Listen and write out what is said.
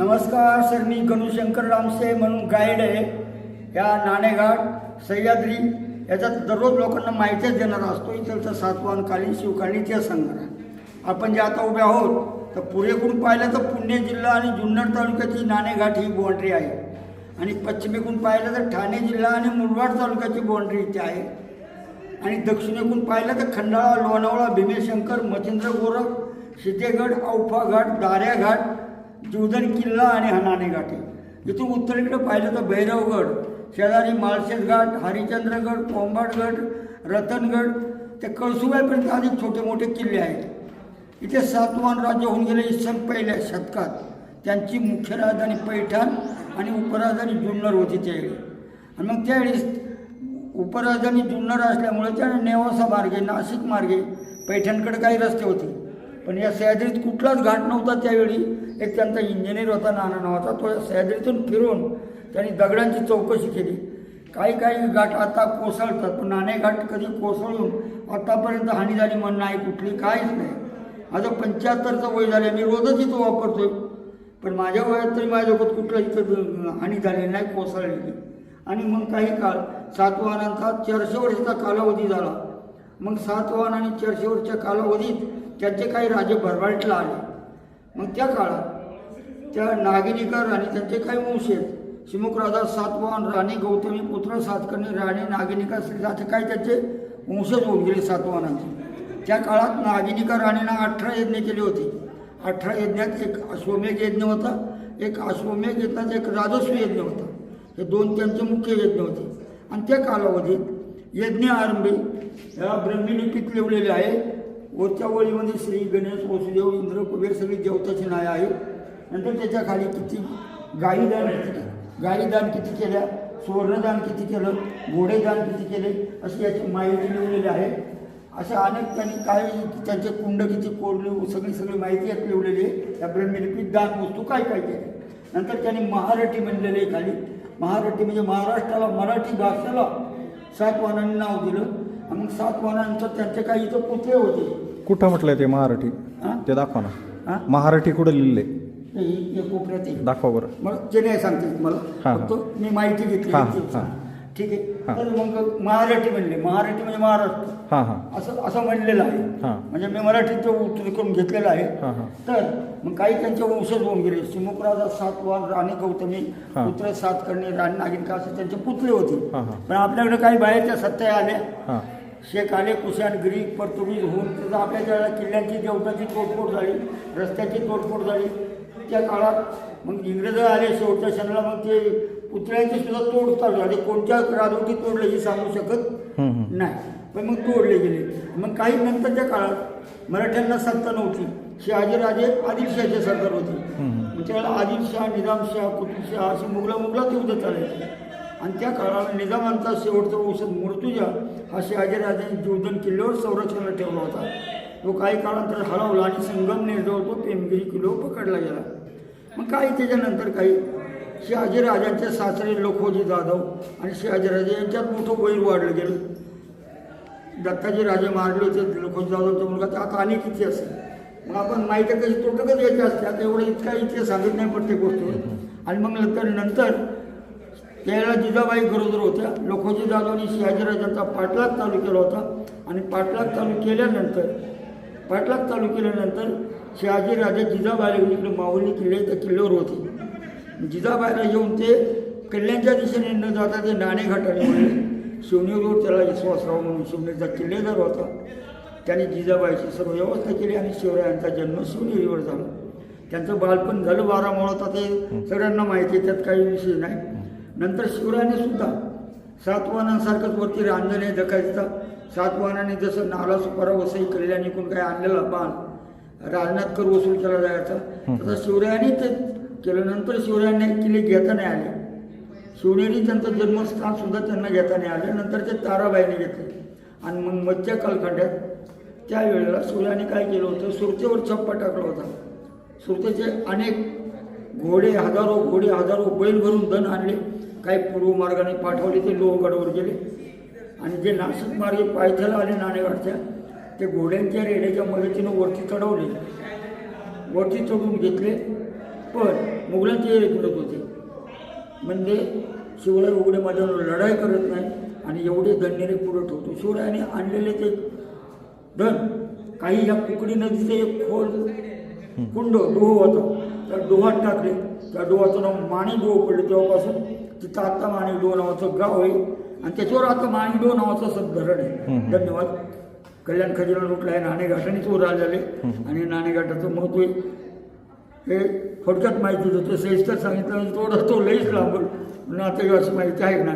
नमस्कार सर मी गणूशंकर रामसे म्हणून गाईड आहे. या नाणेघाट सह्याद्री याच्यात दररोज लोकांना माहितीच देणार असतो. इथलचं सातवान कालीन शिवकालीन इतिहास सांगणार. आपण जे आता उभे आहोत तर पुढेकडून पाहिलं तर पुणे जिल्हा आणि जुन्नर तालुक्याची नाणेघाट ही बाँड्री आहे. आणि पश्चिमेकडून पाहिलं तर ठाणे जिल्हा आणि मुरबाड तालुक्याची बाँड्री इथे आहे. आणि दक्षिणेकडून पाहिलं तर खंडाळा लोणावळा भीमेशंकर मच्छिंद्र गोरख सिद्धेगड औफा घाट दाऱ्या घाट जीवधन किल्ला आणि हनाणे घाट. आहे इथून उत्तरेकडे पाहिलं तर भैरवगड शेजारी माळशेज घाट हरिचंद्रगड कोंबाडगड रतनगड ते कळसुबाईपर्यंत अधिक छोटे मोठे किल्ले आहेत. इथे सातवान राज्य होऊन गेले इसम पहिल्या शतकात. त्यांची मुख्य राजधानी पैठण आणि उपराजधानी जुन्नर होती त्यावेळी. आणि मग त्यावेळी उपराजधानी जुन्नर असल्यामुळे त्या नेवासा मार्गे नाशिक मार्गे पैठणकडे काही रस्ते होते. पण या सह्याद्रीत कुठलाच घाट नव्हता त्यावेळी. एक त्यांचा इंजिनियर होता नाना नावाचा तो या सह्याद्रीतून फिरून त्यांनी दगडांची चौकशी केली. काही काही घाट आता कोसळतात पण नाणे घाट कधी कोसळून आतापर्यंत हानी झाली म्हणणं नाही कुठली काहीच नाही. आता पंच्याहत्तरचं वय झालं मी रोजच इथं वापरतोय. पण माझ्या वयात तरी माझ्या डोक्यात कुठलं इथं हानी झालेली नाही कोसळलेली. आणि मग काही काळ सातवाहनांचा चारशे वर्षाचा कालावधी झाला. मग सातवाहन आणि चारशे वर्षाच्या कालावधीत त्यांचे काही राजे भरभाटला आले. मग त्या काळात त्या नागिनीकर आणि त्यांचे काही वंश आहेत. राजा सातवाहन राणी गौतमी पुत्र सातकर्णी राणी नागिनिका असे काही त्याचे वंशज होऊन गेले सातवाहनांचे. त्या काळात नागिनिका राणीनं अठरा यज्ञ केले होते. अठरा यज्ञात एक अश्वमेघ यज्ञ होता एक अश्वमेघ यज्ञात एक राजस्व यज्ञ होता. हे दोन त्यांचे मुख्य यज्ञ होते. आणि त्या कालावधीत यज्ञ आरंभी ह्या ब्रह्मिलिपीत लिवलेले आहे. वरच्या वळीमध्ये श्री गणेश वसुदेव इंद्र कुबेर सगळी देवताची नाय आहे. नंतर त्याच्याखाली किती गाईदान किती गाईदान किती केल्या सुवर्णदान किती केलं घोडेदान किती केले अशी याची माहिती लिहिलेली आहे. अशा अनेक त्यांनी काय त्यांचे कुंड किती कोरले सगळी सगळी माहिती यात लिहिलेली आहे. त्या ब्रह्मलिपीत दान वस्तू काय काय केले? नंतर त्यांनी महारठी म्हणलेले आहे खाली. महारठी म्हणजे महाराष्ट्राला मराठी भाषेला सातवाहनांनी नाव दिलं. आणि मग सातवाहनांचं त्यांचे काही इथं पुतळे होते कुठं म्हटलंय ते मराठी हा? ते दाखवा ना हा? मराठी कुठं हे कोपऱ्यात आहे. दाखवा बरं मग ते नाही सांगते हा, हा. फक्त मी माहिती घेतली हा. हा. ठीक आहे हा. तर मग महाराठी म्हणले महाराठी म्हणजे महाराष्ट्र हां हां असं असं म्हणलेलं आहे हा. म्हणजे मी मराठीचं उत्तर करून घेतलेलं आहे हा. तर मग काही त्यांचे वंशज होऊन गेले शिमुखराजा सातवान राणी गौतमी हा. पुत्र सातकर्णी राणी नागिनका असे त्यांचे पुतळे होते हा. पण आपल्याकडे काही बाहेरच्या सत्ता आल्या हां शेख आले कुशाण ग्रीक पोर्तुगीज होऊन त्याचा आपल्या ज्या किल्ल्यांची देवताची तोडफोड झाली रस्त्याची तोडफोड झाली त्या काळात मग इंग्रज आले शेवटच्या क्षणाला मग ते पुतळ्यांची सुद्धा तोड चालू झाली. कोणत्या राजवटी तोडले हे सांगू शकत. नाही. पण मग तोडले गेले. मग काही नंतरच्या काळात मराठ्यांना सत्ता नव्हती. शहाजीराजे आदिलशहाचे सरदार होते. त्यावेळेला आदिलशाह निजामशाह कुतुबशाह असे मुघला मुघलात युद्ध चालायचे. आणि त्या काळाला निजामांचा शेवटचा औषध मूर्तुजा हा शहाजीराजांनी जीवधन किल्ल्यावर संरक्षणाला ठेवला होता. तो काही काळानंतर हरवला आणि संगमनेरजवळ तो पेमगिरी किल्लो पकडला गेला. मग काही त्याच्यानंतर काही? शहाजीराजांचे सासरे लोखोजी जाधव आणि शहाजीराजे यांच्यात मोठं वैर वाढलं गेलं. दत्ताजी राजे मारले होते लोखोजी जाधवचा मुलगा. तर आता अनेक इतिहास आहे. मग आपण माहिती कशी तोटकच घ्यायची असते? आता एवढं इतका इतिहास सांगत नाही प्रत्येक गोष्टीवर. आणि मग नंतर नंतर त्यावेळेला जिजाबाई गरोदर होत्या. लोखोजी जाधवनी शहाजीराजांचा पाठलाग चालू केला होता. आणि पाठलाग चालू केल्यानंतर पाठलाग चालू केल्यानंतर शहाजीराजे जिजाबाईला इकडे माहुली किल्ले त्या किल्ल्यावर होते. जिजाबाईला येऊन ते कल्याणच्या दिशेने न जाता ते नाणेघाटाने वळले. शिवनेरीवर त्याला विश्वासराव म्हणून शिवनेरीचा किल्लेदार होता. त्याने जिजाबाईची सर्व व्यवस्था केली आणि शिवरायांचा जन्म शिवनेरीवर झाला. त्यांचं बालपण झालं बारामुळं तर ते सगळ्यांना माहिती आहे त्यात काही विषय नाही. नंतर शिवरायाने सुद्धा सातवाहनांसारखंच वरती रांजणे जकायचा सातवाहनाने जसं नाला सुपारा वसई कल्याण इकडून काय आणलेला बाण राजनाथ कर वसूल केला जायचा. तसं शिवरायाने ते केलं. नंतर शिवरायांनी किल्ले घेता नाही आले. शिवनेरी त्यांचं जन्मस्थान सुद्धा त्यांना घेता नाही आले. नंतर ते ताराबाईने घेतले. आणि मग मध्य कालखंडात त्यावेळेला शिवरायांनी काय केलं होतं? सुरतेवर छप्पा टाकला होता. सुरतेचे अनेक घोडे हजारो घोडे हजारो बैल भरून धन आणले. काही पूर्व मार्गाने पाठवले ते लोहगडावर गेले. आणि जे नाशिक मार्गे पायथ्याला आले नाणेगाडच्या ते घोड्यांच्या रेड्याच्या मदतीनं वरती चढवले. वरती चढून घेतले पण मुघलांचे हे करत होते. म्हणजे शिवराय उघडे माझ्यावर लढाई करत नाही आणि एवढे दंडेने पुरत होतो. शिवरायाने आणलेले ते धन काही या कुकडी नदीचे एक खोल कुंड डोह होता. त्या डोहात टाकले. त्या डोहाचं नाव माणी डोह पडले तेव्हापासून. तिथं आता माणी डोह नावाचं गाव आहे. आणि त्याच्यावर आता माणी डोह नावाचं असं धरण आहे. धन्यवाद. कल्याण खजिना लुटला आहे नाणेघाटानेच वर आलेले आणि नाणेघाटाचं महत्त्व आहे. हे थोडक्यात माहिती देतो. सविस्तर सांगितलं थोडं तो लईच आता अशी माहिती आहे ना